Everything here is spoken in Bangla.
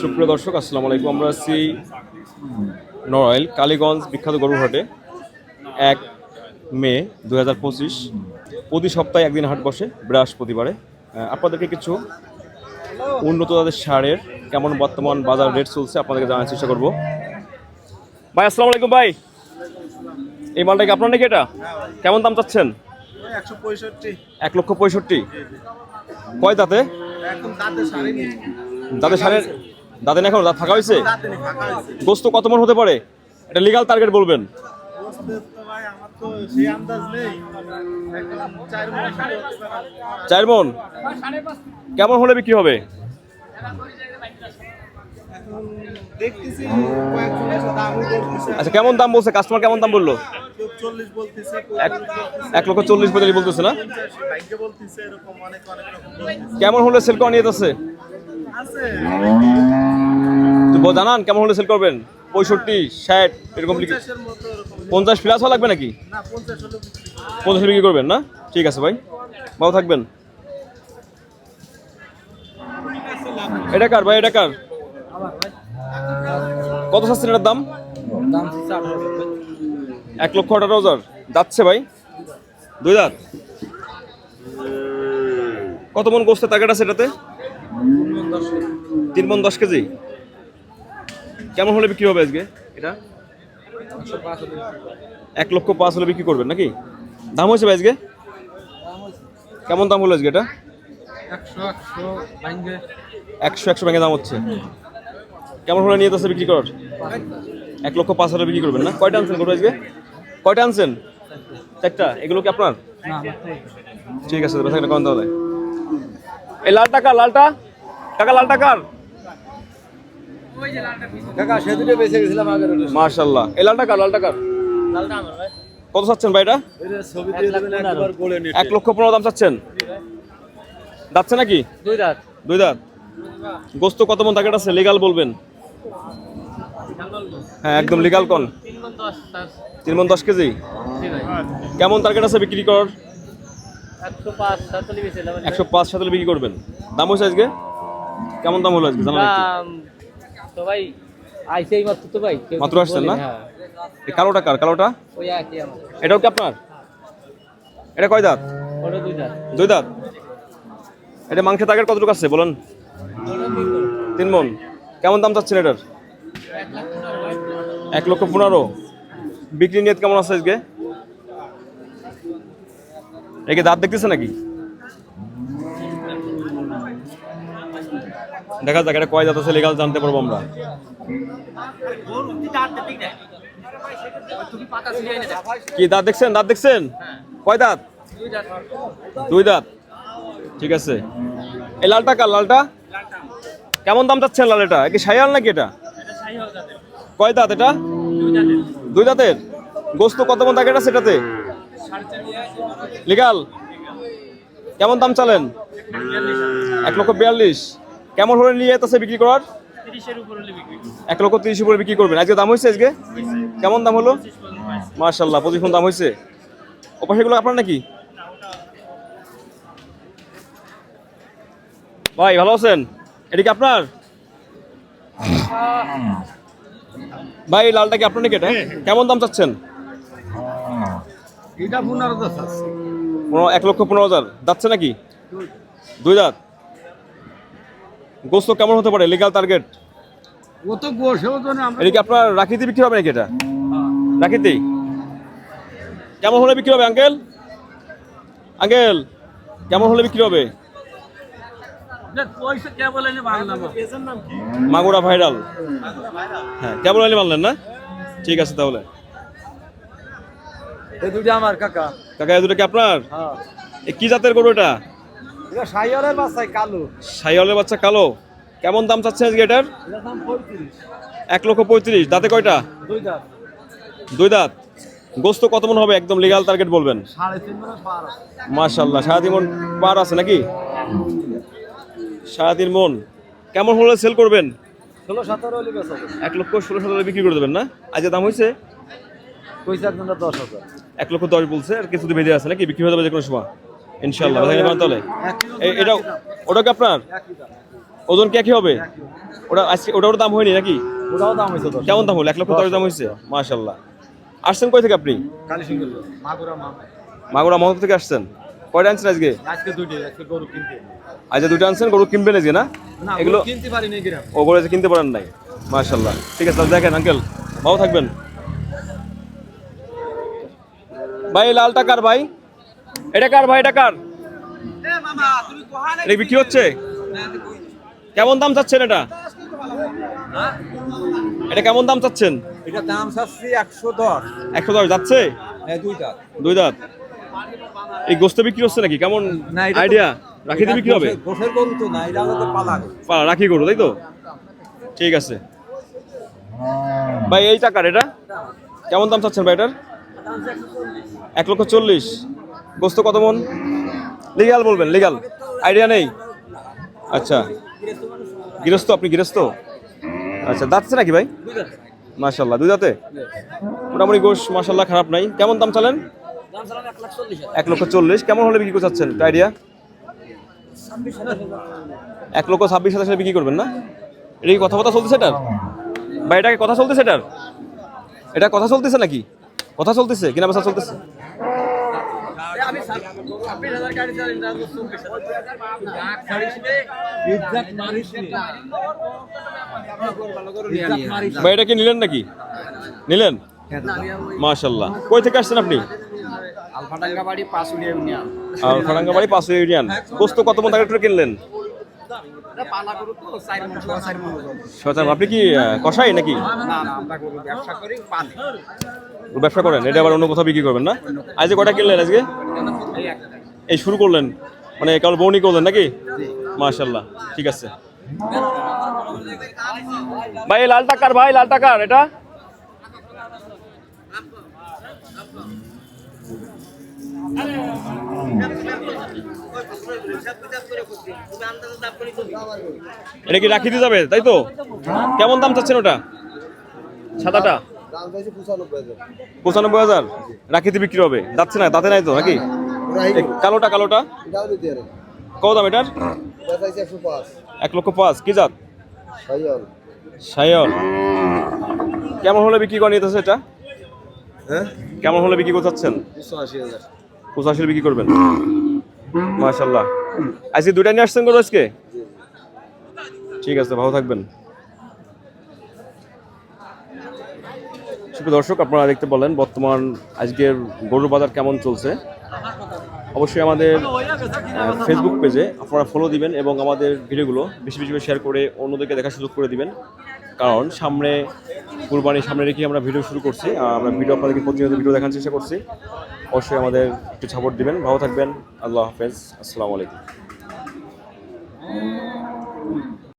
সুপ্রিয় দর্শক আসসালামু আলাইকুম। আমরা আছি নড়াইল কালীগঞ্জ বিখ্যাত গরুর হাটে এক মে দু হাজার পঁচিশ প্রতি সপ্তাহে একদিন হাট বসে বৃহস্পতিবারে। আপনাদেরকে কিছু উন্নত তাদের সারের কেমন বর্তমান বাজার রেট চলছে আপনাদেরকে জানার চেষ্টা করব। ভাই আসসালামু আলাইকুম ভাই। এই মালটা কি আপনার নাকি এটা? কেমন দাম চাচ্ছেন? এক লক্ষ পঁয়ষট্টি। কয় এখন দাঁতে সারের দাঁতে এখন? দাঁত ফাঁকা হয়েছে? গোস্ত কত মন হতে পারে? এটা লিগাল টার্গেট বলবেন। চার মন কেমন হলে বিক্রি হবে? আচ্ছা কেমন দাম বলছে? কাস্টমার কেমন দাম বলল? এক লক্ষ চল্লিশ পঁয়তাল্লিশ বলতেছে না। কেমন হলে সেল করা নিয়ে ব- জানান কেমন হলে সেল করবেন? পঁয়ষট্টি ষাট এরকম পঞ্চাশ প্লাস লাগবে নাকি? পঞ্চাশ বিক্রি করবেন। না? ঠিক আছে ভাই ভালো থাকবেন। এটা কার ভাই এটা কার? কত চাচ্ছেন এটার দাম? এক লক্ষ আঠারো হাজার। যাচ্ছে ভাই। দুই দাঁত কত মন গোস্তের আছে এটাতে? তিন মন দশ কেজি? কেমন হলে বিক্রি হবে আজকে? এটা? এক লক্ষ পাঁচ হলে বিক্রি করবেন নাকি? দাম হয়েছে ভাই আজকে? কেমন দাম হলো আজকে এটা? একশো একশো ব্যাঙ্গে দাম হচ্ছে। কেমন হলে নিয়ে যাচ্ছে বিক্রি করার? এক লক্ষ পাঁচ হাজার বিক্রি করবেন না? কয়টা আনছেন গরু আজকে? কয়টা আনছেন? চারটা? এগুলো কি আপনার? ঠিক আছে বেচা কেনা তাহলে। এই লাল টাকা লালটা? টাকা লাল টাকার কাকা আগের মার্শাল্লাহ এই লাল টাকা লাল টাকার কত চাচ্ছেন ভাই এটা? ছবি দিয়ে দেবেন একবার গোলে নিয়ে এক লক্ষ পনেরো দাম চাচ্ছেন? যাচ্ছে নাকি? দুই রাত। দুই দাঁত গোস্ত কত মন আছে? লিগাল বলবেন। হ্যাঁ একদম লিগাল কোন? তিন মন দশ কেজি? কেমন টার্গেট আছে বিক্রি করার? একশো পাঁচ সাতলে বিক্রি করবেন। দাম হয়েছে আজকে? কেমন দাম হলো আজকে? জানান একটু। তো ভাই আইসে মাত্র তো ভাই। মাত্র আসছেন না? হ্যাঁ। এই কালোটা কার? কালোটা? ওই একই এটাও কি আপনার? এটা কয় দাঁত? ওটা দুইটা দুই দাঁত? এটা মাংসের কতটুকু আছে বলেন? তিন মন কেমন দাম চাচ্ছেন এটার? এক লক্ষ পনেরো। বিক্রি নিয়ে কেমন আছে আজকে? একে দাঁত দেখতেছে নাকি? দেখা যাক, এটা কয় দাঁত আছে লেগাল জানতে পারব আমরা। কি দাঁত দেখছেন? দাঁত দেখছেন? কয় দাঁত? দুই দাঁত। ঠিক আছে। এই লালটা কার লালটা? কেমন দাম চাচ্ছেন লাল এটা? কি সাইয়াল নাকি এটা? কয় দাঁত এটা? দুই দাঁতের। গোস্ত কত মন থাকে এটা সেটাতে? লিগাল? কেমন দাম চালেন? এক লক্ষ বিয়াল্লিশ। কেমন হলে নিয়ে যেতেছে বিক্রি করার? এক লক্ষ তিরিশ উপরে বিক্রি করবেন। আজকে দাম হয়েছে আজকে? কেমন দাম হলো? মার্শাল্লাহ পঁচিশ দাম হয়েছে। ও পাশেগুলো আপনার নাকি? ভাই ভালো আছেন? এটা কি আপনার? ভাই লালটা কি আপনার নাকি এটা? কেমন দাম চাচ্ছেন? এটা পনেরো দশ আছে পনেরো এক লক্ষ পনেরো হাজার। যাচ্ছে নাকি? দুই দাঁত গোস্ত কেমন হতে পারে? লিগাল টার্গেট ও তো না এটা কি আপনার রাখিতে বিক্রি হবে নাকি এটা? রাখিতেই কেমন হলে বিক্রি হবে আঙ্কেল? আঙ্কেল কেমন হলে বিক্রি হবে? মাগুরা ভাইরাল। হ্যাঁ কেমন হলে মানলেন না? ঠিক আছে তাহলে। এই দুটো আমার কাকা। কাকা এই দুটো কি আপনার? হ্যাঁ। এ কি জাতের গরু এটা? এটা সাইয়ালের বাসায় কালো। সাইওয়ালের বাচ্চা কালো। কেমন দাম চাচ্ছে আজকে এটার? এটার দাম পঁয়ত্রিশ। এক লক্ষ পঁয়ত্রিশ। দাঁতে কয়টা? দুই দাঁত। দুই দাঁত। গোস্ত কত মন হবে? একদম লিগাল টার্গেট বলবেন। আছে। সাড়ে তিন মন পার আছে নাকি? সাড়ে তিন মন। কেমন হলে সেল করবেন? ষোলো সতেরো। এক লক্ষ ষোলো সতেরো বিক্রি করে দেবেন না? আজকে দাম হয়েছে পয়সা একজনটা দশ হাজার। এক লক্ষ দশ বলছে আর কিছু বেঁধে আছে নাকি? বিক্রি হয়ে যাবে যে কোনো সময় ইনশাল্লাহ তাহলে এটা ওটা কি আপনার? ওজন কি একই হবে? ওটা আজকে ওটার দাম হয়নি নাকি? ওটাও দাম হয়েছে কেমন দাম হলো? এক লক্ষ দশ দাম হয়েছে? মাশাল্লাহ আসছেন কই থেকে আপনি? মাগুরা মা। মাগুরা মহন্ত থেকে আসছেন। কয়টা আনছেন আজকে? আজকে গরু দুটো আনছেন? গরু কিনবেন আজকে না? এগুলো গরু কিনতে পারিনি ও বলেছে কিনতে পারেন নাই। মাশাল্লাহ ঠিক আছে দেখেন আঙ্কেল। ভালো থাকবেন। ভাই এই লালটা কার ভাই? এটা কার ভাই এটা কার? এটা বিক্রি হচ্ছে? কেমন দাম চাচ্ছেন এটা? এটা কেমন দাম চাচ্ছেন? এটা দাম চাচ্ছি একশো দশ। একশো দশ যাচ্ছে? হ্যাঁ দুই দাঁত। এই গোস্ত বিক্রি হচ্ছে নাকি? কেমন আইডিয়া রাখি দিয়ে বিক্রি হবে? গোসের গরু তো না এটা আমাদের পালা পালা রাখি করো তাই তো? ঠিক আছে। ভাই এই টাকার এটা? কেমন দাম চাচ্ছেন ভাই এটার? এক লক্ষ চল্লিশ। গোস্ত কত মন? লিগাল বলবেন, লিগাল। আইডিয়া নেই? আচ্ছা। গৃহস্থ, আপনি গৃহস্থ? আচ্ছা দাঁতছে নাকি ভাই? মাশাল্লাহ দুই দাঁতে? মোটামুটি গোশ মাশাল্লাহ খারাপ নাই। কেমন দাম চালেন? এক লক্ষ চল্লিশ, কেমন হলে বিক্রি করছেন আইডিয়া? এক লক্ষ ছাব্বিশ হাজার বিক্রি করবেন না? এটা কি কথাবার্তা চলতেছে এটার? বা এটাকে কথা চলতেছে এটার? এটা কথা চলতেছে নাকি? কথা চলতেছে? কিনা বেচা চলতেছে? এটা কি নিলেন নাকি? নিলেন? মাশাল্লাহ কই থেকে আসছেন আপনি? আলফাডাঙ্গা বাড়ি পাঁচুড়িয়া ইউনিয়ন। আর ফারাঙ্গা বাড়ি পাঁচশো ইউনিয়ন। গোস্ত কত মন টাকা কিনলেন? মন মন আপনি কি কষাই নাকি? না না আমরা গরু ব্যবসা করি পানি ব্যবসা করেন? এটা আবার অন্য কোথাও বিক্রি করবেন না? আজকে কটা কিনলেন আজকে? এই শুরু করলেন? মানে কাল বৌনি করলেন নাকি? মাশাল্লাহ ঠিক আছে। ভাই এই লাল টাকার ভাই লাল টাকার এটা? এটা কি রাখি দিয়ে যাবে তাই তো? কেমন দাম চাচ্ছেন ওটা? সাদাটা পঁচানব্বই হাজার। রাখিতে বিক্রি হবে। যাচ্ছে না তাতে নাই তো নাকি? কালোটা কালোটা? কত দাম এটার? এক লক্ষ পাঁচ। কি জাত? সায়ল। কেমন হলে বিক্রি করে নিতেছে এটা? কেমন হলে বিক্রি করতে চাচ্ছেন? পঁচাশি বিক্রি করবেন। মাশাল্লাহ আজকে দুইটা নিয়ে আসছেন করো আজকে? ঠিক আছে, ভালো থাকবেন। দর্শক, আপনারা দেখতে বলেন বর্তমান আজকের গরুর বাজার কেমন চলছে। অবশ্যই আমাদের ফেসবুক পেজে আপনারা ফলো দিবেন এবং আমাদের ভিডিওগুলো বেশি বেশি শেয়ার করে অন্যদেরকে দেখার সুযোগ করে দিবেন। কারণ সামনে কুরবানি সামনে রেখে আমরা ভিডিও শুরু করছি। আমরা ভিডিও আপনাদেরকে প্রতিনিয়ত ভিডিও দেখার চেষ্টা করছি। অবশ্যই আমাদের একটু সাপোর্ট দিবেন। ভালো থাকবেন। আল্লাহ হাফেজ। আসসালামু আলাইকুম।